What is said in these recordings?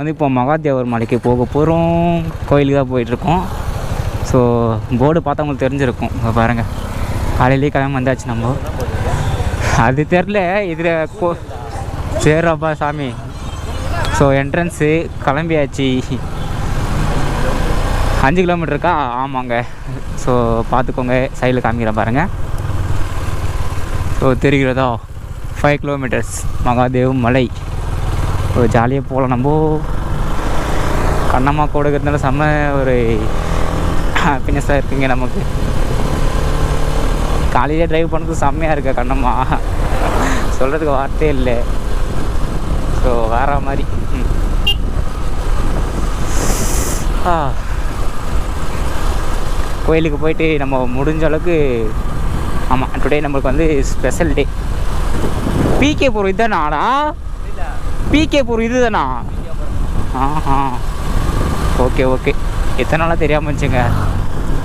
வந்து இப்போ மகாதேவர் மலைக்கு போக போகிறோம் கோயிலுக்கு தான் போயிட்டுருக்கோம். ஸோ போர்டு பார்த்தா உங்களுக்கு தெரிஞ்சிருக்கும். இப்போ பாருங்கள் காலையிலேயே கிளம்பி வந்தாச்சு நம்ம. அது தெரில இதில் கோ சரிப்பா சாமி. ஸோ என்ட்ரன்ஸு கிளம்பியாச்சு. அஞ்சு கிலோமீட்டர் இருக்கா? ஆமாங்க. ஸோ பார்த்துக்கோங்க. சைடில் காமிக்கிறேன் பாருங்கள் ஸோ தெரிகிறதா? ஃபைவ் கிலோமீட்டர்ஸ் மகாதேவ் மலை. ஒரு ஜாலியாக போகலாம் நம்ம கண்ணம்மா கூட இருக்கிறதுனால செம்ம ஒரு ஹாப்பினஸ்ஸாக இருக்குங்க நமக்கு. காலையிலே டிரைவ் பண்ணுறது செம்மையாக இருக்கா கண்ணம்மா? சொல்கிறதுக்கு வார்த்தையே இல்லை. ஸோ வேற மாதிரி. கோயிலுக்கு போயிட்டு நம்ம முடிஞ்ச அளவுக்கு ஆமாம் டுடே நம்மளுக்கு வந்து ஸ்பெஷல் டே பிகே போகிற இதுதானாடா பிகே போகிற இதுதானா? ஆஹா. ஓகே ஓகே எத்தனை நாளாக தெரியாமல் இருந்துச்சுங்க.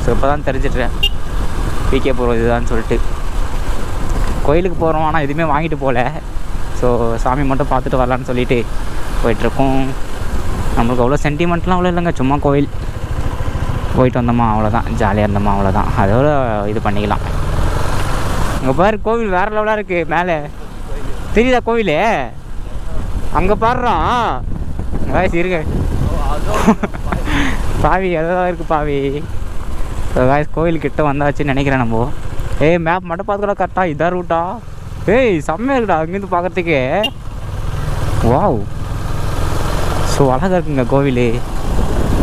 ஸோ இப்போ தான் தெரிஞ்சிட்றேன் பிகே போகிறோம் இதுதான் சொல்லிட்டு. கோயிலுக்கு போகிறோம் ஆனால் எதுவுமே வாங்கிட்டு போகல ஸோ சாமி மட்டும் பார்த்துட்டு வரலான்னு சொல்லிட்டு போயிட்டுருக்கோம். நம்மளுக்கு அவ்வளோ சென்டிமெண்ட்லாம் அவ்வளோ இல்லைங்க. சும்மா கோயில். போயிட்டு வந்தோமா அவ்வளோதான் ஜாலியாக இருந்தோமா அவ்வளோதான் அதோட இது பண்ணிக்கலாம். இங்கே பாரு கோவில் வேறு லெவலாக இருக்குது மேலே. தெரியுதா கோவில்? அங்கே பாடுறான் காய்ச்சி இருங்க பாவி எதாவது இருக்குது பாவி. காய்ஸ் கோயில் கிட்ட வந்தாச்சுன்னு நினைக்கிறேன் நம்ம. ஏய் மேப் மட்டும் பார்த்துக்கூட கரெக்டாக இதாக ரூட்டா ஏய் செம்மையாக இருக்குடா அங்கேருந்து பார்க்குறதுக்கு. வாவ் ஸோ அழகாக இருக்குங்க கோவில்.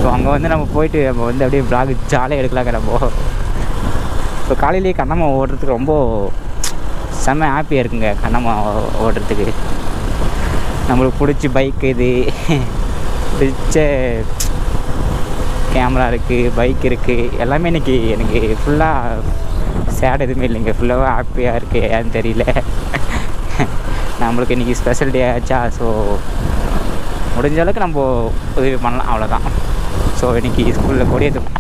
ஸோ அங்கே வந்து நம்ம போயிட்டு நம்ம வந்து அப்படியே பிளாக் ஜாலியாக எடுக்கலாங்க நம்ம. ஸோ காலையிலேயே கண்ணம்மா ஓடுறதுக்கு ரொம்ப செம்ம ஹாப்பியாக இருக்குங்க கண்ணம்மா ஓடுறதுக்கு. நம்மளுக்கு பிடிச்ச பைக் இது. பிடிச்ச கேமரா இருக்குது பைக் இருக்குது எல்லாமே இன்னைக்கு எனக்கு ஃபுல்லாக சேட் எதுவுமே இல்லைங்க. ஃபுல்லாக ஹாப்பியாக இருக்குது ஏன்னு தெரியல. நம்மளுக்கு இன்றைக்கி ஸ்பெஷல் டே ஆச்சா? ஸோ முடிஞ்ச அளவுக்கு நம்ம உதவி பண்ணலாம். அவ்வளோதான் ஸோ இன்றைக்கி ஸ்கூலில் கொடியேற்று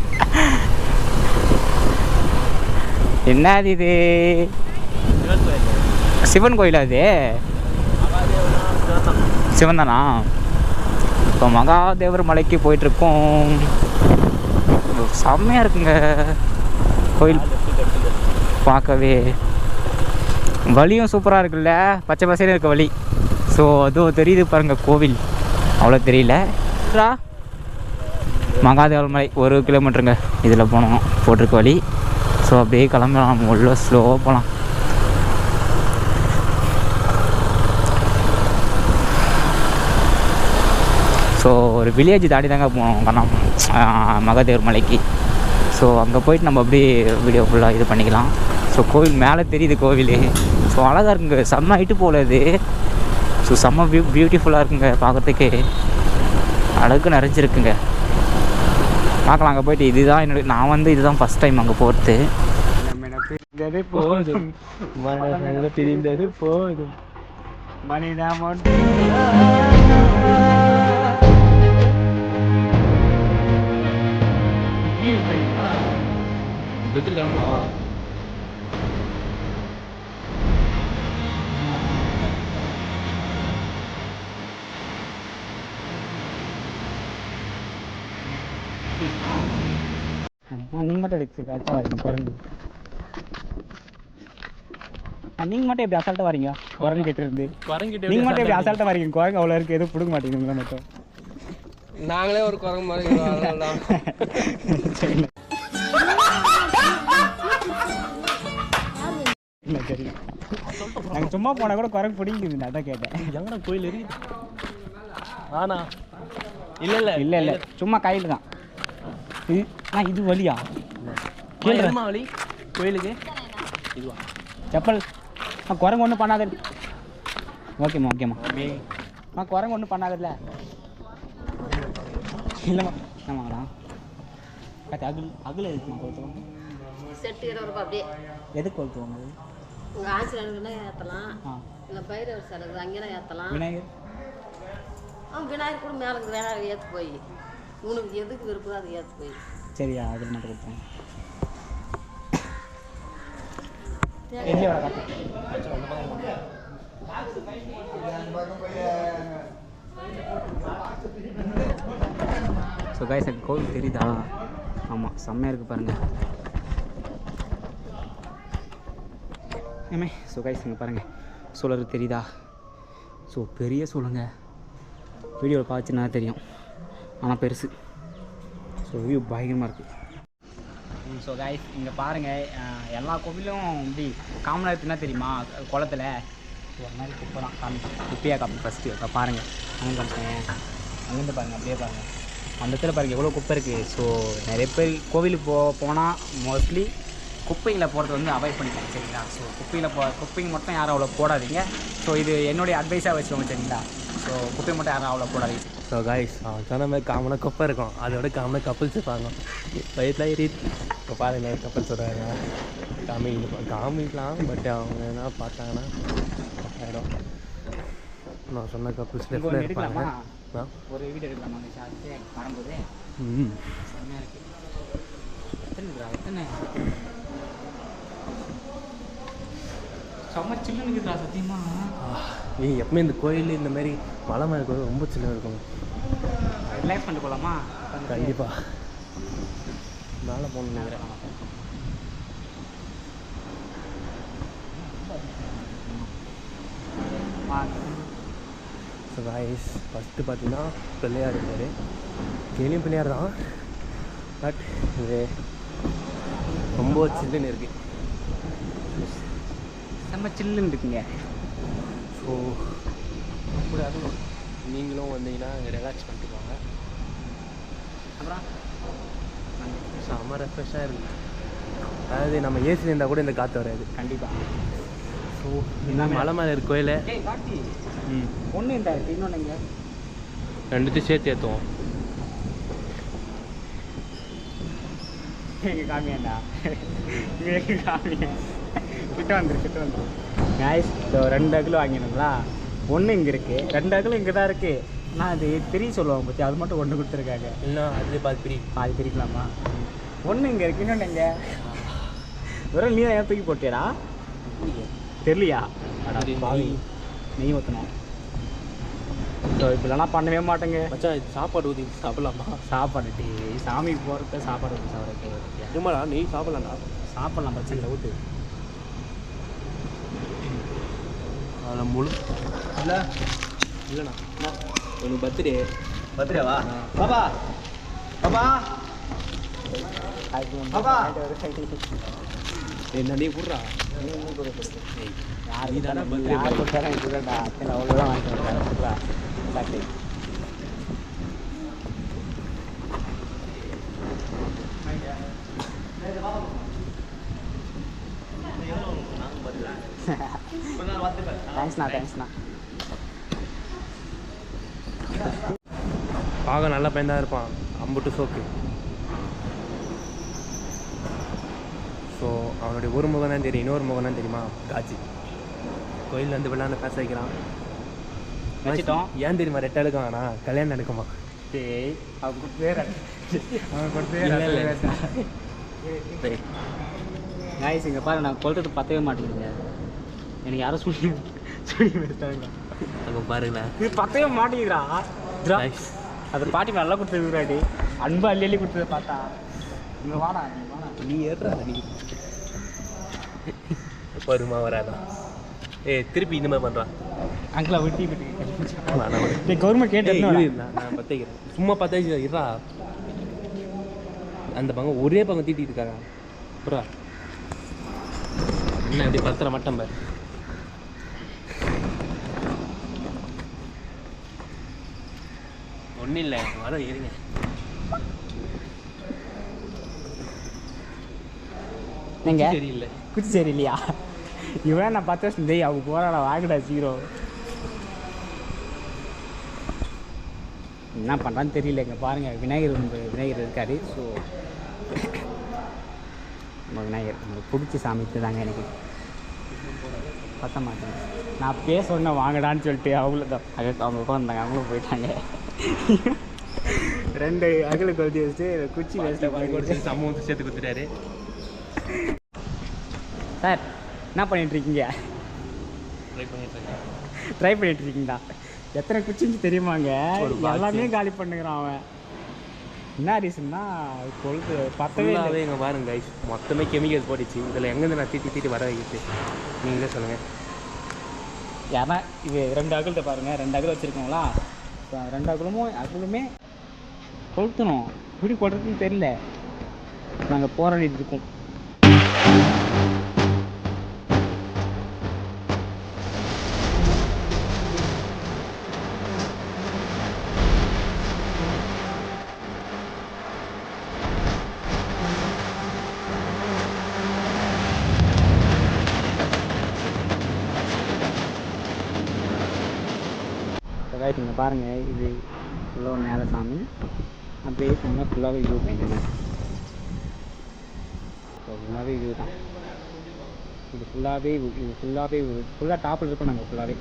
என்னது இது? சிவன் கோயிலா அது சிவன் தானா? இப்போ மகாதேவர் மலைக்கு போயிட்டுருக்கோம். செம்மையாக இருக்குங்க. கோயில் பார்க்கவே. வழியும் சூப்பராக இருக்குல்ல? பச்சை பசையில் இருக்க வழி. ஸோ அதுவும் தெரியுது பாருங்க கோவில். அவ்வளோ தெரியல. மகாதேவர் மலை ஒரு கிலோமீட்டருங்க இதில் போனோம். போட்டிருக்க வழி. ஸோ அப்படியே கிளம்பலாம். உள்ள ஸ்லோவாக போகலாம் ஸோ ஒரு வில்லேஜ் தாண்டி தாங்க போனோம். கண்ணம் மகாதேவர் மலைக்கு. ஸோ அங்கே போயிட்டு நம்ம அப்படியே வீடியோ ஃபுல்லாக இது பண்ணிக்கலாம். ஸோ கோவில் மேலே தெரியுது கோவில். ஸோ அழகாக இருக்குங்க. செம்ம ஹைட்டு போல இது ஸோ செம்ம பியூ பியூட்டிஃபுல்லாக இருக்குங்க பார்க்குறதுக்கு அழகு நிறைஞ்சிருக்குங்க. பார்க்கலாம் அங்கே போயிட்டு. இதுதான் என்னோட நான் வந்து இதுதான் ஃபஸ்ட் டைம் அங்கே போகிறது பிரிந்தது போதும். மனது பிரிந்தது போதும். மனிதா மட்டும். நீங்கள் மட்டும் எடுத்து குரங்கு நீங்கள் மட்டும் எப்படி அசால்ட்டாக வரீங்க குரங்கு கிட்ட இருந்து குரங்கிட்ட நீங்கள் மட்டும் எப்படி அசால்ட்டாக வரீங்க குரங்கு அவ்வளோ இருக்குது எதுவும் பிடுங்க மாட்டேங்குது மட்டும் நாங்களே ஒரு குரங்கு மாதிரி இல்லை சரி. நாங்கள் சும்மா போனால் கூட குரங்கு பிடிங்குது நான் தான் கேட்டேன். எங்கடா கோயில் எரியுது ஆனா? இல்ல இல்ல. இல்லை இல்லை. சும்மா கையில் தான். இது ஆ இது வழியா எருமா வழி கோயிலுக்கு? இதுவா? செப்பல். ஆ குரங்கு ஒன்றும் பண்ணாத. ஓகேம்மா ஓகேம்மா. ஆ குரங்கு ஒன்றும் பண்ணாதல்ல. இல்லைம்மா ஆமாங்களா அது அகில் அகில் எதுக்குமா கொளுத்துவோம் செட்டு அப்படியே. எதுக்கு கொளுத்துவோம் அது? உங்கள் ஆஞ்சநேயர்னா ஏற்றலாம் இல்லை பைரவர் சிலை இருக்குது அங்கேனா ஏற்றலாம் விநாயகர்? அவன் விநாயகர் கூட மேலே விநாயகர் ஏற்று போய். உனக்கு எதுக்கு விருப்பதோ அதை ஏற்று போய். சரியா அதில் மட்டும் காட்டு? ஸோ எனக்கு கோவில் தெரியுதா? ஆமாம் செம்மையாக இருக்குது பாருங்கள் ஏமே ஸோ கைஸ் இங்கே பாருங்கள் சூழல் தெரியுதா? ஸோ பெரிய சூழங்க. வீடியோவில் பார்த்துனா தெரியும். ஆனால் பெருசு. ஸோ வியூ பயங்கரமாக இருக்குது ஸோ கைஸ் இங்கே பாருங்கள் எல்லா கோவிலும் இப்படி காமனாக இருக்குன்னா தெரியுமா? குளத்துல. ஸோ அந்த மாதிரி குப்பை தான். காமி. குப்பையாக காமி ஃபஸ்ட்டு இப்போ பாருங்கள் அங்கே காமிச்சேன் அங்கேருந்து பாருங்கள் அப்படியே பாருங்கள் அந்த இடத்துல பாருங்கள் எவ்வளோ குப்பை இருக்குது ஸோ நிறைய பேர் கோவிலுக்கு போ போனால் மோஸ்ட்லி குப்பைகளை போகிறது வந்து அவாய்ட் பண்ணிக்கலாம் சரிங்களா? ஸோ குப்பையில் போ குப்பைங்க மட்டும் யாரும் அவ்வளோ போடாதீங்க. ஸோ இது என்னுடைய அட்வைஸாக வச்சுக்கோங்க சரிங்களா? ஸோ குப்பை மட்டும் யாரும் அவ்வளோ போடாதீங்க. ஸோ காய்ஸ் அவன் சொன்ன மாதிரி காமனாக குப்பை இருக்கும். அதோட காமனாக கப்பல்ஸ் இருப்பாங்க. வயிற்றுல ஏறிட்டு இப்போ பாருங்க கப்பல்ஸ் வராங்க காமிக்க காமிக்கலாம் பட் அவங்க என்ன பார்த்தாங்கன்னா ஆகிடும் நான் சொன்ன கப்பல்ஸ் லெஃப்டில் இருப்பாங்க ஒரு வீடியோ எடுக்கலாமா? வரும்போது? ம் செம்மையாக இருக்குது எத்தனை? செம்ம சில்லுன்னு எப்பவுமே இந்த கோயில் இந்த மாதிரி மலை மேலே கோயில் ரொம்ப சின்ன இருக்கும். ரிலாக்ஸ் பண்ணிட்டு போகலாமா கண்டிப்பாக மேலே போகணும்னு நினைக்கிறேன். ஸோ காய்ஸ் ஃபஸ்ட்டு பார்த்தீங்கன்னா பிள்ளையார் இருக்கார். கேலியும் பிள்ளையார் தான். பட் இது ரொம்ப சில்லுன்னு இருக்குது செம்ம சில்லுன்னு இருக்குங்க ஸோ நீங்களும் வந்தீங்கன்னா அங்கே ரிலாக்ஸ் பண்ணிட்டு போங்க அப்புறம்? செம்ம ரெஃப்ரெஷ்ஷாக இருக்குது அதாவது நம்ம ஏசியில் இருந்தால் கூட இந்த காற்று வராது. கண்டிப்பாக ஸோ இந்த மலை மேலே இருக்க கோயிலை. ம். ஒன்று இந்த இருக்கு. இன்னொன்று இங்கே. ரெண்டுத்தையும் சேர்த்து ஏற்றுவோம் எங்க காமியாண்டா. எங்க காமியா கிட்ட வந்துரு கிட்ட வந்துரு. காய்ஸ் ஸோ ரெண்டு அகில் வாங்கினங்களா? ஒன்று இங்கே இருக்குது ரெண்டு அகில் இங்கே தான் இருக்குது நான் அது திரி சொல்லுவாங்க பற்றி அது மட்டும் ஒன்று கொடுத்துருக்காங்க. இல்லைன்னா அதுலேயே பாதி பிரி. பாதி பிரிக்கலாமா? ஒன்று இங்கே இருக்கு இன்னொன்று எங்கே? வெறும் நீ தான் ஏன் தூக்கி போட்டியடா. தெரியலையா? பாவி. நெய். ஊற்றணும் ஸோ இப்படிலாம் பண்ணவே மாட்டேங்க. மச்சான் இது சாப்பாடு ஊற்றி சாப்பிடலாமா? சாப்பாடு டீ சாமிக்கு போகிறதுக்கு சாப்பாடு ஊற்றி சாப்பிட்றதுக்கு நிம்மடா நெய் சாப்பிடலாம்டா. சாப்பிட்லாம் பிரச்சனை ஊற்று அதில் முழு இல்லை. இல்லைண்ணா. உனக்கு பர்த்டே பர்த்டேவா பாபா பாபா பாபா என்ன நீ குடுறா? நீ தானே அத்தனை அவ்வளோதான் வாங்கிட்டு தேங்க்ஸ்ண்ணா தேங்க்ஸ்ண்ணா பார்க்க நல்ல பையன் தான் இருப்பான். அம்புட்டு சோக்கு. ஸோ அவனுடைய ஒரு முகம் தான் தெரியும். இன்னொரு முகம் தான் தெரியுமா? காட்சி. கோயிலில் வந்து விளையாண்டு பேச வைக்கிறான் வச்சிட்டோம். ஏன் தெரியுமா? ரெட்டை எடுக்க வேணாம் கல்யாணம் நடக்குமா? டேய் அவங்க பேர் அவங்க கொடுத்தே காய்ஸ் இங்கே பாரு நான் கொல்றது பத்தவே மாட்டேங்குது எனக்கு யாரும் சொல்லி சொல்லி வச்சுட்டாங்க அங்கே பாருங்களா இது பத்தவே. Nice. அது பாட்டி நல்லா கொடுத்துருக்குறாடி அன்பு அள்ளி அள்ளி கொடுத்ததை பார்த்தா. இங்கே வாடா நீ வாடா. நீ ஏறா நீ. வருமா வராதா? ஏய் திருப்பி இந்த மாதிரி பண்ணுறான் அங்கிளா விட்டி கவர்மெண்ட் கேட்டு நான் பத்தைக்கிறேன். சும்மா பத்தே இருறா அந்த பங்கம் ஒரே பங்கம் தீட்டிட்டு இருக்காங்க. புறா. என்ன இப்படி பத்திர மட்டம் பாரு. ஒன்றும் இல்லை வர இருங்க நீங்கள் சரியில்லை. குச்சி சரி இல்லையா இவன் நான் பத்து வருஷம் டேய் அவங்க போகிறாடா வாங்கடா ஜீரோ என்ன பண்ணுறான்னு தெரியல இங்கே பாருங்கள் விநாயகர் வந்து விநாயகர் இருக்காரு ஸோ நம்ம விநாயகர் நம்மளுக்கு பிடிச்ச சாமி தாங்க எனக்கு. பத்த மாட்டேன் நான் பேச சொன்ன வாங்கடான்னு சொல்லிட்டு அவங்களும் தான். அவங்க உட்காந்துருந்தாங்க அவங்களும் போயிட்டாங்க. ரெண்டு அகல கொளுத்தி வச்சுட்டு குச்சி வேஸ்ட்டாக பண்ணி சமூகத்தை சேர்த்து கொடுத்துட்டாரு. சார் என்ன பண்ணிட்டு இருக்கீங்க? ட்ரை பண்ணிட்டு ட்ரை பண்ணிட்டு இருக்கீங்களா? எத்தனை குச்சின்னு தெரியுமாங்க. எல்லாமே காலி பண்ணுகிறான் அவன். என்ன ரீசன்னா கொழுப்பு பத்தவே இல்லை. இங்கே பாருங்க கைஸ் மொத்தமே கெமிக்கல்ஸ் போட்டுச்சு. இதில் எங்கேருந்து நான் தீட்டி தீட்டி வர வைக்கிறது? நீங்களே சொல்லுங்கள் யாரா இது ரெண்டு அகலத்தை பாருங்கள் ரெண்டு அகல் வச்சுருக்கோங்களா இப்போ ரெண்டா அகலமும் அகலுமே கொளுத்தணும். எப்படி கொளுத்துன்னு தெரியல. நாங்கள் போராடிட்டு இருக்கோம். பாருங்கள் இது ஃபுல்லாக மேலே சாமி. அப்படியே போனால் ஃபுல்லாகவே வியூ பாயிண்ட் ஃபுல்லாகவே வியூ தான் இது ஃபுல்லாகவே இது ஃபுல்லாகவே ஃபுல்லாக டாப்பில் இருக்கோம் நாங்கள் ஃபுல்லாகவே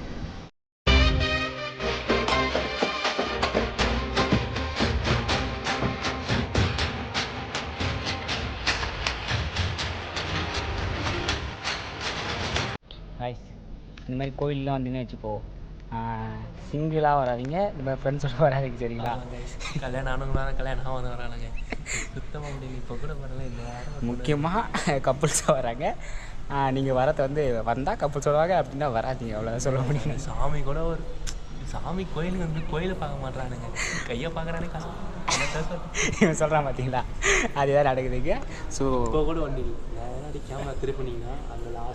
இந்த மாதிரி கோயிலெலாம் வந்தீங்கன்னு வச்சுக்கோ. சிங்கிளாக வராதீங்க. மாதிரி ஃப்ரெண்ட்ஸோட வராதீங்க சரிங்களா? கல்யாணம் ஆனவங்களாம் கல்யாணம் ஆகாத வரானுங்க. சுத்தமாக முடியல. இப்போ கூட வரல இல்லை. முக்கியமாக கப்புள்ஸாக வராங்க. நீங்கள் வரது வந்து வந்தால் கப்புள்ஸ் வருவாங்க அப்படின்னா வராதீங்க. அவ்வளோதான் சொல்ல முடியும். சாமி கூட ஒரு சாமி கோயிலுக்கு வந்து கோயிலை பார்க்க மாட்றானுங்க. கையை பார்க்குறானே கஷ்டம்? இவன் சொல்கிறான் பார்த்தீங்களா அதுதான் நடக்குதுங்க. ஸோ இப்போ கூட வண்டி நேரடி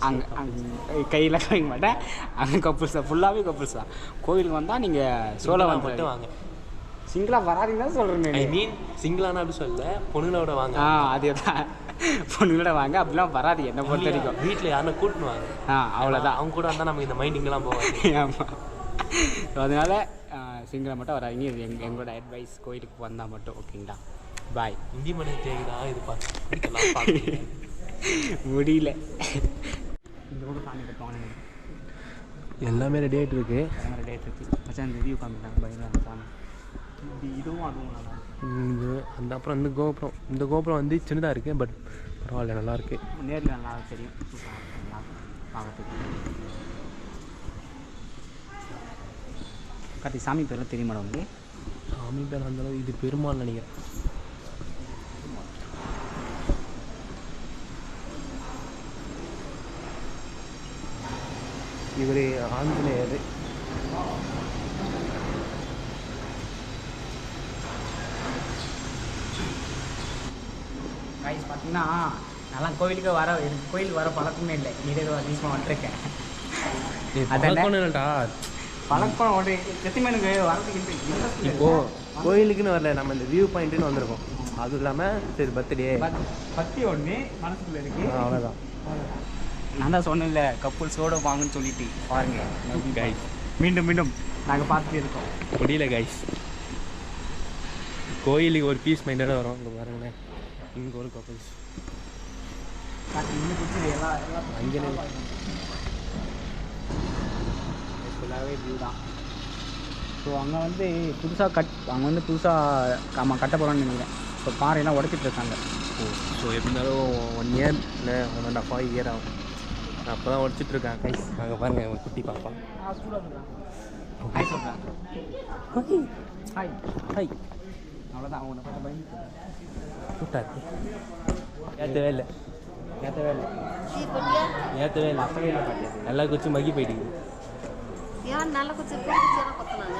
அங்கே கையில் வைக்க மாட்டேன். அங்கே கப்புள்ஸ் தான். ஃபுல்லாகவே கப்புள்ஸ் தான். கோயிலுக்கு வந்தால் நீங்கள் சோலோ வந்து வாங்க. சிங்கிளாக வராதீங்கன்னு தான் ஐ சொல்கிறேன் மீன் சிங்கிளான அப்படி சொல்ல பொண்ணுங்களோட வாங்க. ஆ அதே தான் பொண்ணுங்களோட வாங்க அப்படிலாம் வராது என்னை பொறுத்த வரைக்கும். வீட்டில் யாருன்னா கூட்டின்னு வாங்க. ஆ அவ்வளோதான் அவங்க கூட வந்தால் நமக்கு இந்த மைண்டிங்கெல்லாம் போகாது. ஆமாம் ஸோ அதனால் சிங்கிளாக மட்டும் வராதீங்க. இது எங் எங்களோட அட்வைஸ் கோயிலுக்கு வந்தால் மட்டும் ஓகேங்களா பாய் இந்தி மணி தேவைதா இது பார்த்து முடியல. இந்த பக்கம் சாமி கட்டுவாங்க எல்லாமே ரெடி ஆகிட்டு இருக்கு. இருக்கு. மச்சான் இந்த வியூ காமிட்டாங்க இது இதுவும் அதுவும் நல்லா இருக்கு. இது அந்த அப்புறம் இந்த கோபுரம். இந்த கோபுரம் வந்து சின்னதாக இருக்குது பட் பரவாயில்ல நல்லா இருக்கு. நேரில் நல்லா தெரியும். பார்க்கறதுக்கு. கார்த்தி சாமி பேர்லாம் தெரியும் மேடம் உங்களுக்கு? சாமி பேர் அந்த அளவு இது பெருமாள் நினைக்கிறேன். இவர் ஆஞ்சநேயர். கைஸ் பார்த்தீங்கன்னா நல்லா கோவிலுக்கு வர எனக்கு கோயிலுக்கு வர பழக்கமே இல்லை. நீரே அதிகமாக வந்துருக்கேன்? பழக்கம் எத்தனை எனக்கு வரதுக்கு. இப்போ கோயிலுக்குன்னு வரல நம்ம இந்த வியூ பாயிண்ட்டுன்னு வந்திருக்கோம். அதுவும் இல்லாமல் சரி பர்த்டே பத்தி ஒன்று மனசுக்குள்ள இருக்கு. அவ்வளோதான் நான் தான் சொன்னேன்ல கப்புள்ஸோட வாங்கன்னு சொல்லிட்டு. பாருங்க Guys. மீண்டும் மீண்டும் நாங்கள் பார்த்துட்டு இருக்கோம். முடியல கைஸ் கோயிலுக்கு ஒரு பீஸ் மைண்டடாக வரும். இங்கே பாருங்களேன். இங்கே ஒரு எல்லாம் அங்கே ஃபுல்லாகவே வியூ தான். ஸோ அங்கே வந்து புதுசாக கட் அங்கே வந்து புதுசாக ஆமாம் கட்ட போகிறோன்னு நினைக்கிறேன். இப்போ பாறையெல்லாம் உடைச்சிட்டு இருக்காங்க. ஸோ எப்படி இருந்தாலும் ஒன் இயர் இல்லை one and half five year ஆகும். அப்போ தான் உடச்சிட்டு இருக்கேன் கைஸ் அங்கே பாருங்க என் குட்டி பாப்பா. ஹாய் சொல்கிறேன் ஹாய் ஹாய் அவ்வளோதான் அவங்க பார்த்து பயந்து சூட்டாக இருக்கு ஏற்றவே இல்லை ஏற்றவே இல்லை ஏற்றவே இல்லை அப்பவே இல்லை பாட்டி நல்லா குச்சி மகி போயிட்டு நல்ல குச்சி கொத்தினாங்க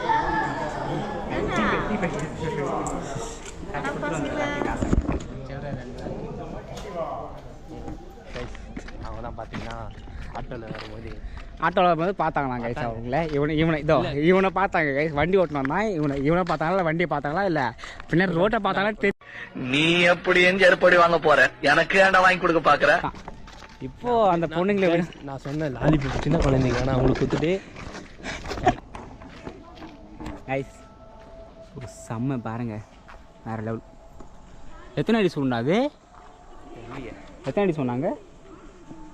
தான் பார்த்தீங்கன்னா ஆட்டோவில் வரும்போது ஆட்டோவில் வந்து பார்த்தாங்களா கைஸ் அவங்கள? இவனை இவனை இதோ இவனை பார்த்தாங்க கைஸ் வண்டி ஓட்டணும் தான் இவனை இவனை பார்த்தாங்களா வண்டியை பார்த்தாங்களா இல்லை? பின்னாடி ரோட்டை பார்த்தாங்களா நீ எப்படி எங்க ஏற்படி வாங்க போற? எனக்கு ஏன்டா வாங்கி கொடுக்க பாக்குற? இப்போ அந்த பொண்ணுங்களை நான் சொன்னேன் லாலிபப் சின்ன குழந்தைங்க. ஆனால் அவங்களுக்கு கொடுத்துட்டு கைஸ் ஒரு செம்ம பாருங்க. வேற லெவல் எத்தனை அடி சொன்னாது எத்தனை அடி சொன்னாங்க?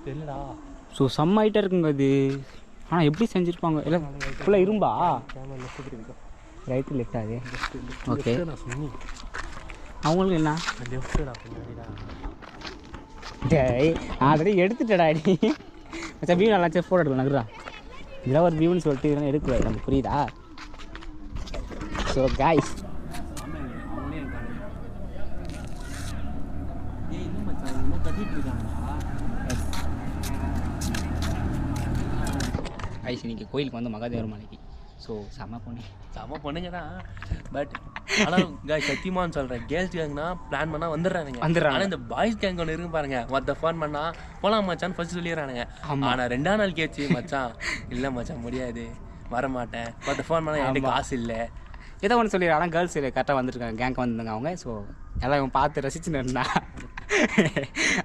தெரியலடா. ஸோ செம்ம ஹைட்டாக இருக்குங்க அது ஆனால் எப்படி செஞ்சுருப்பாங்க? இல்லை ஃபுல்லாக இரும்பா? ரைட்டு லெஃப்ட் அது? ஓகே அவங்களுக்கு என்ன? டேய் ஆல்ரெடி எடுத்துட்டடா நீ மச்சா வியூ நல்லா சே ஃபோட்டோ எடுக்கலாம் நகுரா இதெல்லாம் ஒரு வியூன்னு சொல்லிட்டு இதெல்லாம் எடுக்கல நமக்கு புரியுதா? ஸோ காய்ஸ் கட்டிட்டு இருக்காங்க ஐஸ் இன்னைக்கு கோயிலுக்கு வந்து மகாதேவர் மலைக்கு ஸோ செம்ம பொண்ணு. செம பொண்ணுங்க தான் பட் ஆனால் guys சத்தியமான்னு சொல்கிறேன் கேர்ள்ஸ் கேங்னா பிளான் பண்ணால் வந்துடுறானுங்க. வந்துடுறாங்க. ஆனால் இந்த பாய்ஸ் கேங் ஒன்று இருக்கு பாருங்க. மற்ற ஃபோன் பண்ணா போலாம் மச்சான் ஃபர்ஸ்ட் சொல்லிடுறானுங்க. ஆனால் ரெண்டாம் நாள் கேச்சு மச்சான். இல்லை மச்சான் முடியாது. வர மாட்டேன் மற்ற ஃபோன் பண்ணால் என்கிட்ட காசு இல்லை. ஏதோ ஒன்று சொல்லிடுறேன் ஆனால் கேர்ள்ஸ் கரெக்டாக வந்துருக்காங்க. கேங்க் வந்துருங்க அவங்க. ஸோ எல்லாம் இவன் பார்த்து ரசிச்சுன்னு இருந்தா.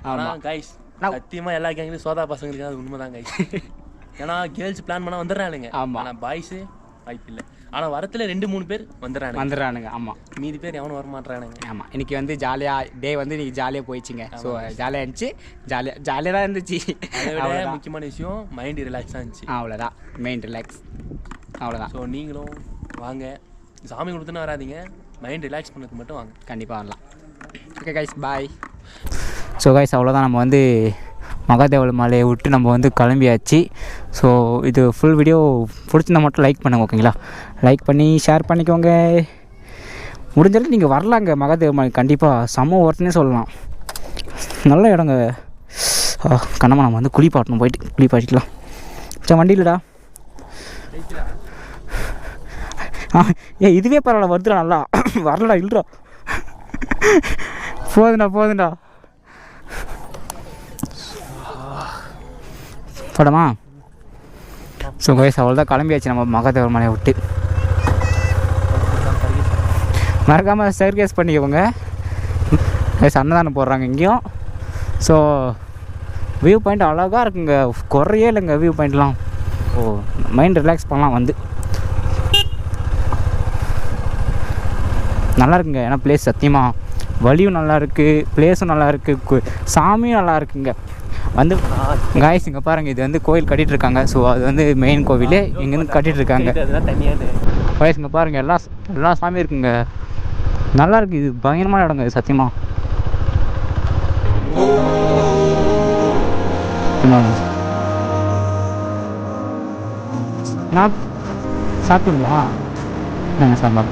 ஆமாம் கைஸ் நான்- சத்தியமாக எல்லா கேங்லையும் சோதா பசங்க இருக்கு அது உண்மைதான் கைஸ் ஏன்னா கேர்ள்ஸ் பிளான் பண்ணால் வந்துடுறானுங்க. ஆமா. ஆனால் பாய்ஸு வாய்ப்பு இல்லை. ஆனால் வரத்துல ரெண்டு மூணு பேர் வந்துடுறானுங்க. வந்துடுறானுங்க ஆமாம் மீதி பேர் எவனும் வர மாட்டானுங்க ஆமாம் இன்னைக்கு வந்து ஜாலியாக டே வந்து இன்னைக்கு ஜாலியாக போயிடுச்சுங்க. ஸோ ஜாலியாக இருந்துச்சு. ஜாலியாக ஜாலியாக தான் இருந்துச்சு. அதை முக்கியமான விஷயம் மைண்ட் ரிலாக்ஸாக இருந்துச்சு. அவ்வளோதான் மெயின் ரிலாக்ஸ் அவ்வளோதான் ஸோ நீங்களும் வாங்க. சாமி கொடுத்துன்னு வராதீங்க. மைண்ட் ரிலாக்ஸ் பண்ணதுக்கு மட்டும் வாங்க. கண்டிப்பாக வரலாம். Okay guys bye so guys அவ்வளோதான் நம்ம வந்து மகாதேவல் மலையை விட்டு நம்ம வந்து கிளம்பியாச்சு. ஸோ இது ஃபுல் வீடியோ பிடிச்சிருந்தா மட்டும் லைக் பண்ணுங்க ஓகேங்களா லைக் பண்ணி ஷேர் பண்ணிக்கோங்க. முடிஞ்சாலும் நீங்கள் வரலாங்க மகாதேவ மலை. கண்டிப்பாக செம்ம ஒருத்தனே சொல்லலாம். நல்ல இடங்க. கண்ணம்மா நம்ம வந்து குளிப்பாட்டணும் போயிட்டு. குளிப்பாட்டிக்கலாம். சரி வண்டி ஆ ஏ இதுவே பரவாயில்ல வருதுடா நல்லா. வரலடா இல்லைடா. போதுண்டா போதுண்டா போடமா? ஸோ கைஸ் அவ்வளோதான் கிளம்பியாச்சு. நம்ம மகாதேவர் மலையை விட்டு. மறக்காமல் சர்க்கேஸ் பண்ணிக்கோங்க. கைஸ் அன்னதானம் போடுறாங்க இங்கேயும். ஸோ வியூ பாயிண்ட் அழகாக இருக்குங்க. குறையே இல்லைங்க வியூ பாயிண்ட்லாம் ஓ மைண்ட் ரிலாக்ஸ் பண்ணலாம் வந்து. நல்லா இருக்குங்க. ஏன்னா பிளேஸ் சத்தியமாக வழியும் நல்லா இருக்குது பிளேஸும் நல்லா இருக்குது சாமியும் நல்லா இருக்குங்க. வந்து காய்ஸ் இங்கே பாருங்கள் இது வந்து கோயில் கட்டிட்டு இருக்காங்க ஸோ அது வந்து மெயின் கோவில் இங்கேருந்து கட்டிட்டு இருக்காங்க தனியாக காய்ஸ் இங்கே பாருங்கள் எல்லா எல்லா சாமியும் இருக்குங்க. நல்லா இருக்கு இது பயங்கரமான இடங்க இது சத்தியமாக நான் சாப்பிடுங்களா நாங்கள் சாம்பார்.